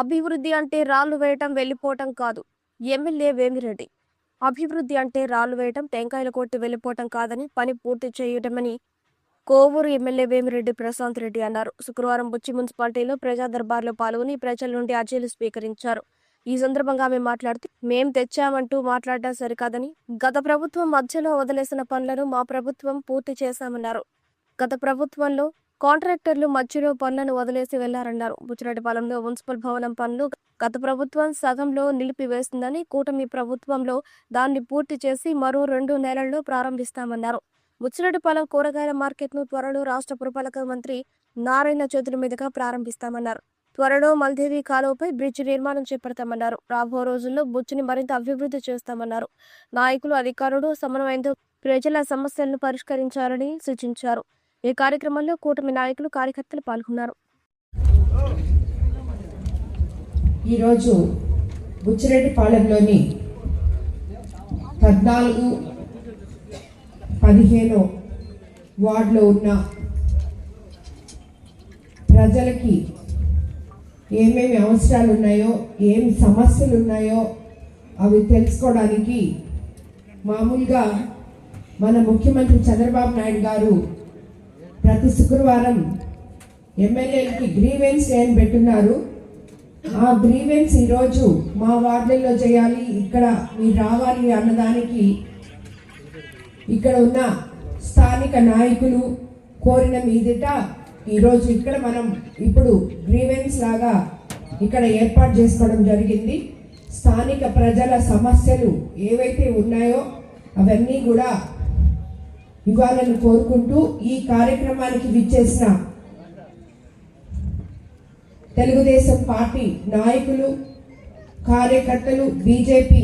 అభివృద్ధి అంటే రాళ్ళు వేయటం వెళ్ళిపోవటం కాదు. ఎమ్మెల్యే వేమిరెడ్డి. అభివృద్ధి అంటే రాళ్ళు వేయటం టెంకాయలు కొట్టి వెళ్ళిపోవటం కాదని పని పూర్తి చేయటమని కోవూరు ఎమ్మెల్యే వేమిరెడ్డి ప్రశాంత్ రెడ్డి అన్నారు. శుక్రవారం బుచ్చి మున్సిపాలిటీలో ప్రజా దర్బార్లో పాల్గొని ప్రజల నుండి అర్జీలు స్వీకరించారు. ఈ సందర్భంగా ఆమె మాట్లాడుతూ మేం తెచ్చామంటూ మాట్లాడటం సరికాదని గత ప్రభుత్వం మధ్యలో వదిలేసిన పనులను మా ప్రభుత్వం పూర్తి చేశామన్నారు. గత ప్రభుత్వంలో కాంట్రాక్టర్లు మధ్యలో పనులను వదిలేసి వెళ్ళారన్నారు. బుచ్చిరెడ్డిపాలెంలో మున్సిపల్ భవనం పనులు గత ప్రభుత్వం సగంలో నిలిపివేసిందని కూటమి ప్రభుత్వంలో దాన్ని పూర్తి చేసి మరో రెండు నెలల్లో ప్రారంభిస్తామన్నారు. బుచ్చిరెడ్డిపాలెం కూరగాయల మార్కెట్ను త్వరలో రాష్ట్ర పురపాలక మంత్రి నారాయణ చేతుల మీదుగా ప్రారంభిస్తామన్నారు. త్వరలో మల్దేవి కాలువపై బ్రిడ్జ్ నిర్మాణం చేపడతామన్నారు. రాబో రోజుల్లో బుచ్చిని మరింత అభివృద్ధి చేస్తామన్నారు. నాయకులు అధికారులు సమన్వయంతో ప్రజల సమస్యలను పరిష్కరించాలని సూచించారు. ఈ కార్యక్రమంలో కూటమి నాయకులు కార్యకర్తలు పాల్గొన్నారు. ఈరోజు బుచ్చిరెడ్డిపాలెంలోని పద్నాలుగు పదిహేను వార్డులో ఉన్న ప్రజలకి ఏమేమి అవసరాలు ఉన్నాయో ఏమి సమస్యలు ఉన్నాయో అవి తెలుసుకోవడానికి మామూలుగా మన ముఖ్యమంత్రి చంద్రబాబు నాయుడు గారు ప్రతి శుక్రవారం ఎమ్మెల్యేలకి గ్రీవెన్స్ డే అని పెట్టున్నారు. ఆ గ్రీవెన్స్ ఈరోజు మా వార్డుల్లో చేయాలి. ఇక్కడ మీరు రావాలి అన్నదానికి ఇక్కడ ఉన్న స్థానిక నాయకులు కోరిన మీదట ఈరోజు ఇక్కడ మనం ఇప్పుడు గ్రీవెన్స్ లాగా ఇక్కడ ఏర్పాటు చేసుకోవడం జరిగింది. స్థానిక ప్రజల సమస్యలు ఏవైతే ఉన్నాయో అవన్నీ కూడా ఇవ్వాలని కోరుకుంటూ ఈ కార్యక్రమానికి విచ్చేసిన తెలుగుదేశం పార్టీ నాయకులు కార్యకర్తలు బీజేపీ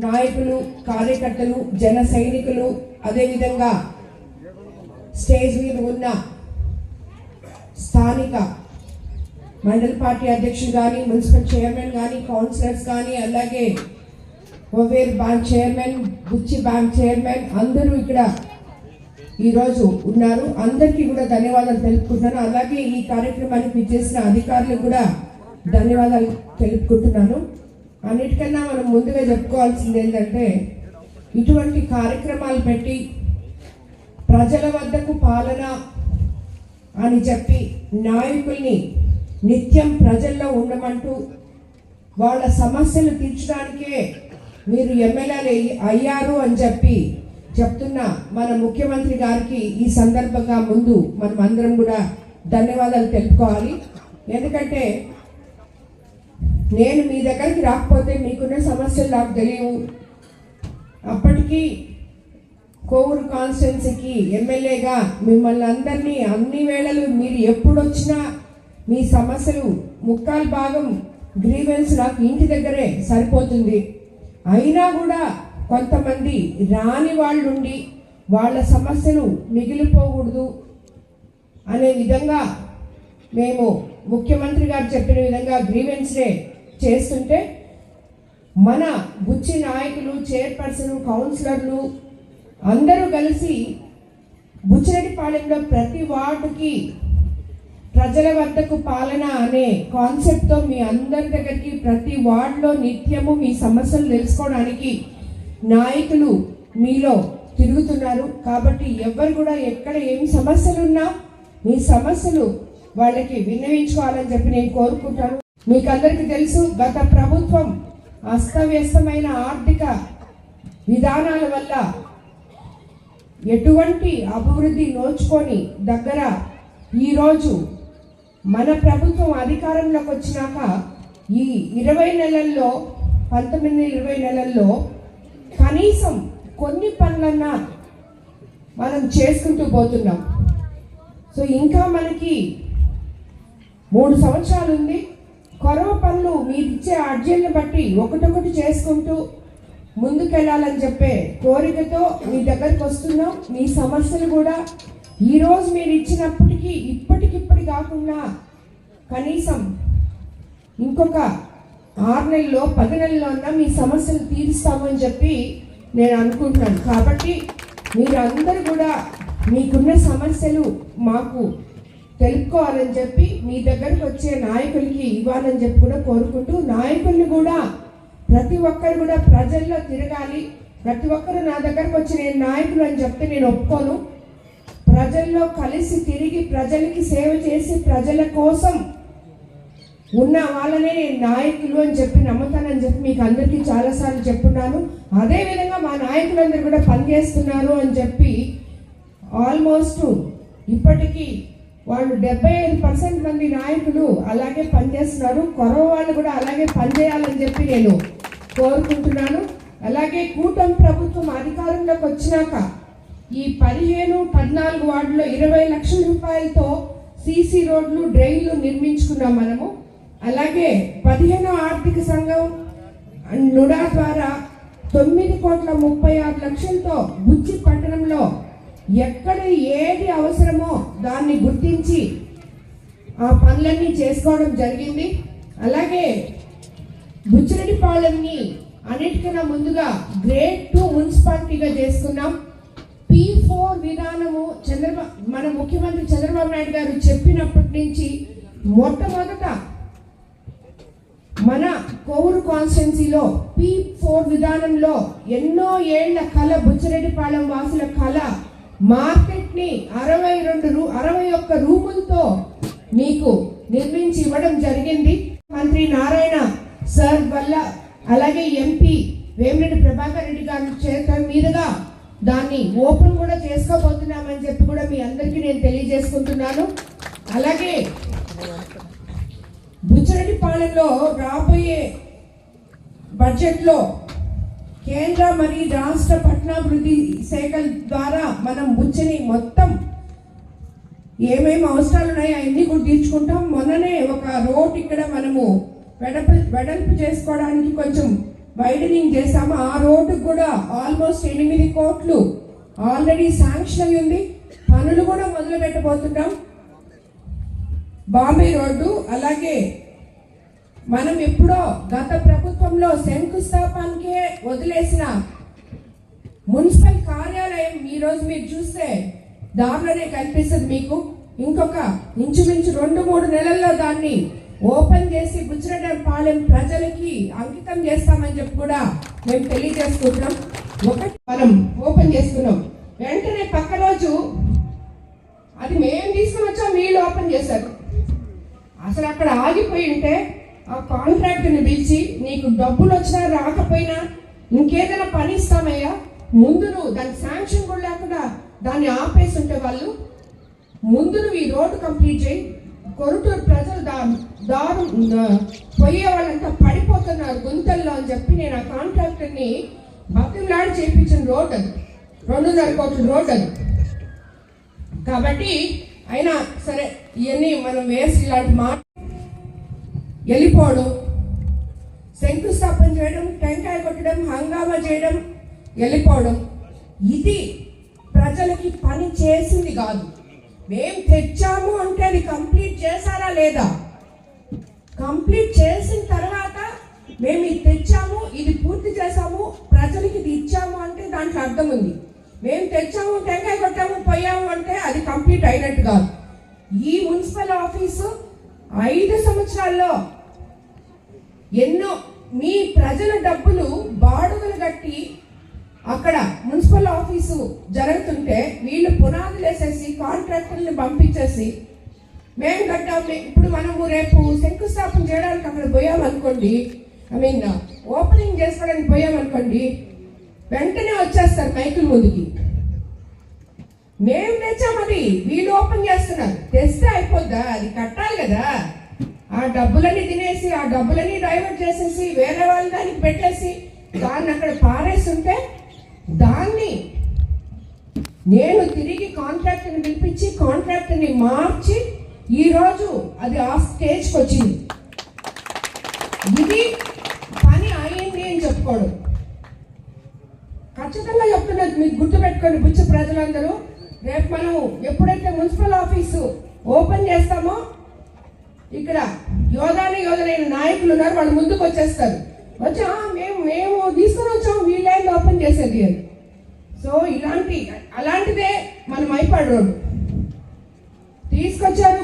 నాయకులు కార్యకర్తలు జన సైనికులు అదేవిధంగా స్టేజ్ మీద ఉన్న స్థానిక మండల పార్టీ అధ్యక్షులు కానీ మున్సిపల్ చైర్మన్ కానీ కౌన్సిలర్స్ కానీ అలాగే ఒవేర్ bank chairman Buchi bank chairman అందరూ ఇక్కడ ఈరోజు ఉన్నారు. అందరికీ కూడా ధన్యవాదాలు తెలుపుకుంటున్నాను. అలాగే ఈ కార్యక్రమానికి చేసిన అధికారులకు కూడా ధన్యవాదాలు తెలుపుకుంటున్నాను. అన్నిటికన్నా మనం ముందుగా చెప్పుకోవాల్సింది ఏంటంటే ఇటువంటి కార్యక్రమాలు పెట్టి ప్రజల వద్దకు పాలన అని చెప్పి నాయకుల్ని నిత్యం ప్రజల్లో ఉండమంటూ వాళ్ళ సమస్యలు తీర్చడానికే మీరు ఎమ్మెల్యేలు అయ్యారు అని చెప్పి చెప్తున్న మన ముఖ్యమంత్రి గారికి ఈ సందర్భంగా ముందు మనం అందరం కూడా ధన్యవాదాలు తెలుపుకోవాలి. ఎందుకంటే నేను మీ దగ్గరికి రాకపోతే మీకున్న సమస్యలు నాకు తెలియవు. అప్పటికి కోవూరు కాన్స్టిట్యున్సీకి ఎమ్మెల్యేగా మిమ్మల్ని అందరినీ అన్ని వేళలు మీరు ఎప్పుడు వచ్చినా మీ సమస్యలు ముక్కాలు భాగం గ్రీవెన్స్ నాకు ఇంటి దగ్గరే సరిపోతుంది. అయినా కూడా కొంతమంది రాని వాళ్ళుండి వాళ్ళ సమస్యలు మిగిలిపోకూడదు అనే విధంగా మేము ముఖ్యమంత్రి గారు చెప్పిన విధంగా గ్రీవెన్స్ డే చేస్తుంటే మన బుచ్చి నాయకులు చైర్పర్సన్ కౌన్సిలర్లు అందరూ కలిసి బుచ్చిరెడ్డిపాలెంలో ప్రతి వార్డుకి ప్రజల వద్దకు పాలన అనే కాన్సెప్ట్తో మీ అందరి దగ్గరికి ప్రతి వార్డులో నిత్యము మీ సమస్యలు తెలుసుకోవడానికి నాయకులు మీలో తిరుగుతున్నారు. కాబట్టి ఎవరు కూడా ఎక్కడ ఏమి సమస్యలు ఉన్నా మీ సమస్యలు వాళ్ళకి విన్నవించుకోవాలని చెప్పి నేను కోరుకుంటాను. మీకు అందరికీ తెలుసు గత ప్రభుత్వం అస్తవ్యస్తమైన ఆర్థిక విధానాల వల్ల ఎటువంటి అభివృద్ధి నోచుకొని దగ్గర ఈరోజు మన ప్రభుత్వం అధికారంలోకి వచ్చినాక ఈ ఇరవై నెలల్లో పంతొమ్మిది ఇరవై నెలల్లో కనీసం కొన్ని పనులన్నా మనం చేసుకుంటూ పోతున్నాం. సో ఇంకా మనకి మూడు సంవత్సరాలు ఉంది. కొరవ పనులు మీరు ఇచ్చే అర్జీలను బట్టి ఒకటొకటి చేసుకుంటూ ముందుకెళ్ళాలని చెప్పే కోరికతో మీ దగ్గరికి వస్తున్నాం. మీ సమస్యలు కూడా ఈరోజు మీరు ఇచ్చినప్పటికీ ఇప్పటికి కాకుండా కనీసం ఇంకొక ఆరు నెలల్లో పది నెలల్లో అన్నా మీ సమస్యలు తీరుస్తామని చెప్పి నేను అనుకుంటున్నాను. కాబట్టి మీరు అందరూ కూడా మీకున్న సమస్యలు మాకు తెలుపుకోవాలని చెప్పి మీ దగ్గరకు వచ్చే నాయకులకి ఇవ్వాలని చెప్పి కూడా కోరుకుంటూ నాయకుల్ని కూడా ప్రతి ఒక్కరు కూడా ప్రజల్లో తిరగాలి. ప్రతి ఒక్కరు నా దగ్గరకు వచ్చి నేను నాయకులు అని చెప్తే నేను ఒప్పుకోను. ప్రజల్లో కలిసి తిరిగి ప్రజలకి సేవ చేసి ప్రజల కోసం ఉన్న వాళ్ళనే నేను నాయకులు అని చెప్పి నమ్ముతానని చెప్పి మీకు అందరికీ చాలాసార్లు చెప్పున్నాను. అదేవిధంగా మా నాయకులందరూ కూడా పనిచేస్తున్నారు అని చెప్పి ఆల్మోస్ట్ ఇప్పటికీ వాళ్ళు డెబ్బై ఐదు పర్సెంట్ మంది నాయకులు అలాగే పనిచేస్తున్నారు. కొరవ వాళ్ళు కూడా అలాగే పనిచేయాలని చెప్పి నేను కోరుకుంటున్నాను. అలాగే కూటమి ప్రభుత్వం అధికారంలోకి వచ్చినాక ఈ పదిహేను పద్నాలుగు వార్డులో ఇరవై లక్షల రూపాయలతో సీసీ రోడ్లు డ్రైన్లు నిర్మించుకున్నాం మనము. అలాగే పదిహేను ఆర్థిక సంఘం నుడా ద్వారా తొమ్మిది కోట్ల ముప్పై ఆరు లక్షలతో బుచ్చి పట్టణంలో ఎక్కడ ఏది అవసరమో దాన్ని గుర్తించి ఆ పనులన్నీ చేసుకోవడం జరిగింది. అలాగే బుచ్చిరెడ్డిపాలెంని అన్నిటికన్నా ముందుగా గ్రేడ్ టూ మున్సిపాలిటీగా చేసుకున్నాం. ఫోర్ విధానము చంద్రబాబు మన ముఖ్యమంత్రి చంద్రబాబు నాయుడు గారు చెప్పినప్పటి నుంచి మొట్టమొదట మన కోవూరు కాన్స్టిట్యున్సీలో పి ఫోర్ విధానంలో ఎన్నో ఏళ్ళ కళ బుచ్చిరెడ్డిపాలెం వాసుల కళ మార్కెట్ని అరవై రెండు రూ అరవై ఒక్క రూములతో మీకు నిర్మించి ఇవ్వడం జరిగింది. మంత్రి నారాయణ సార్ వల్ల అలాగే ఎంపీ వేమిరెడ్డి ప్రభాకర్ రెడ్డి గారి చేత మీదుగా దాన్ని ఓపెన్ కూడా చేసుకోబోతున్నామని చెప్పి కూడా మీ అందరికీ నేను తెలియజేసుకుంటున్నాను. అలాగే బుచ్చిరెడ్డిపాలెంలో రాబోయే బడ్జెట్లో కేంద్ర మరియు రాష్ట్ర పట్టణాభివృద్ధి శాఖల ద్వారా మనం బుచ్చని మొత్తం ఏమేమి అవసరాలు ఉన్నాయో అవన్నీ కూడా తీర్చుకుంటాం. మొన్ననే ఒక రోడ్ ఇక్కడ మనము వెడల్పు వెడల్పు చేసుకోవడానికి కొంచెం వైడనింగ్ చేసాము ఆ రోడ్డుకు కూడా ఆల్మోస్ట్ ఎనిమిది కోట్లు ఆల్రెడీ శాంక్షన్ అయి ఉంది. పనులు కూడా మొదలు పెట్టబోతున్నాం. బాంబే రోడ్డు అలాగే మనం ఎప్పుడో గత ప్రభుత్వంలో శంకుస్థాపనకే వదిలేసిన మున్సిపల్ కార్యాలయం ఈరోజు మీరు చూస్తే దారిలోనే కనిపిస్తుంది మీకు. ఇంకొక ఇంచుమించు రెండు మూడు నెలల్లో దాన్ని ఓపెన్ చేసి పాలెం ప్రజలకి అంకితం చేస్తామని చెప్పి కూడా మేము తెలియజేసుకుంటున్నాం. ఒకటి మనం ఓపెన్ చేసుకున్నాం వెంటనే పక్క రోజు అది మేము తీసుకుని వచ్చాం వీళ్ళు ఓపెన్ చేశారు. అసలు అక్కడ ఆగిపోయి ఉంటే ఆ కాంట్రాక్ట్ని పిలిచి నీకు డబ్బులు వచ్చినా రాకపోయినా ఇంకేదైనా పని ఇస్తామయ్యా. ముందు నువ్వు దానికి శాంక్షన్ కూడా లేకుండా దాన్ని ఆపేసి ఉంటే వాళ్ళు ముందు నువ్వు ఈ రోడ్డు కంప్లీట్ చేయి. కొరుటూరు ప్రజలు దా దారు పోయే వాళ్ళంతా పడిపోతున్నారు గుంతల్లో అని చెప్పి నేను ఆ కాంట్రాక్టర్ని బతిమలాడి చేయించిన రోడ్ అది. రెండున్నర కోట్ల రోడ్ అది. కాబట్టి అయినా సరే ఇవన్నీ మనం వేసి ఇలాంటి మాట వెళ్ళిపోవడం శంకుస్థాపన చేయడం టెంకాయ కొట్టడం హంగామా చేయడం వెళ్ళిపోవడం. ఇది ప్రజలకి పని చేసింది కాదు. మేము తెచ్చాము అంటే అది కంప్లీట్ చేశారా లేదా? కంప్లీట్ చేసిన తర్వాత మేము ఇది తెచ్చాము ఇది పూర్తి చేసాము ప్రజలకి ఇది ఇచ్చాము అంటే దాంట్లో అర్థం ఉంది. మేము తెచ్చాము టెంకాయ కొట్టాము పోయాము అంటే అది కంప్లీట్ అయినట్టు కాదు. ఈ మున్సిపల్ ఆఫీసు ఐదు సంవత్సరాల్లో ఎన్నో మీ ప్రజల డబ్బులు బాడుగలు కట్టి అక్కడ మున్సిపల్ ఆఫీసు జరుగుతుంటే వీళ్ళు పునాదులు వేసేసి కాంట్రాక్టర్ని పంపించేసి మేము కట్టాము ఇప్పుడు మనము రేపు శంకుస్థాపన చేయడానికి అక్కడ పోయామనుకోండి ఐ మీన్ ఓపెనింగ్ చేసుకోవడానికి పోయామనుకోండి వెంటనే వచ్చేస్తారు మైకుల ముందుకి. మేము తెచ్చామది వీళ్ళు ఓపెన్ చేస్తున్నారు. తెస్తే అయిపోద్దా? అది కట్టాలి కదా. ఆ డబ్బులన్నీ తినేసి ఆ డబ్బులన్నీ డైవర్ట్ చేసేసి వేరే వాళ్ళ దానికి పెట్టేసి దాన్ని అక్కడ పారేస్తుంటే దాన్ని నేను తిరిగి కాంట్రాక్ట్ని పిలిపించి కాంట్రాక్ట్ని మార్చి ఈరోజు అది ఆ స్టేజ్కి వచ్చింది. ఇది పని అయింది అని చెప్పుకోవడం. ఖచ్చితంగా చెప్తున్నది మీకు గుర్తుపెట్టుకోండి బుచ్చ ప్రజలందరూ. రేపు మనం ఎప్పుడైతే మున్సిపల్ ఆఫీసు ఓపెన్ చేస్తామో ఇక్కడ యోధాని యోధనైన నాయకులు ఉన్నారు వాళ్ళు ముందుకు వచ్చేస్తారు. వచ్చా మేము మేము తీసుకొని వచ్చాము వీళ్ళేం ఓపెన్ చేసేది అని సో ఇలాంటి అలాంటిదే మన మైపాడు రోడ్డు. తీసుకొచ్చారు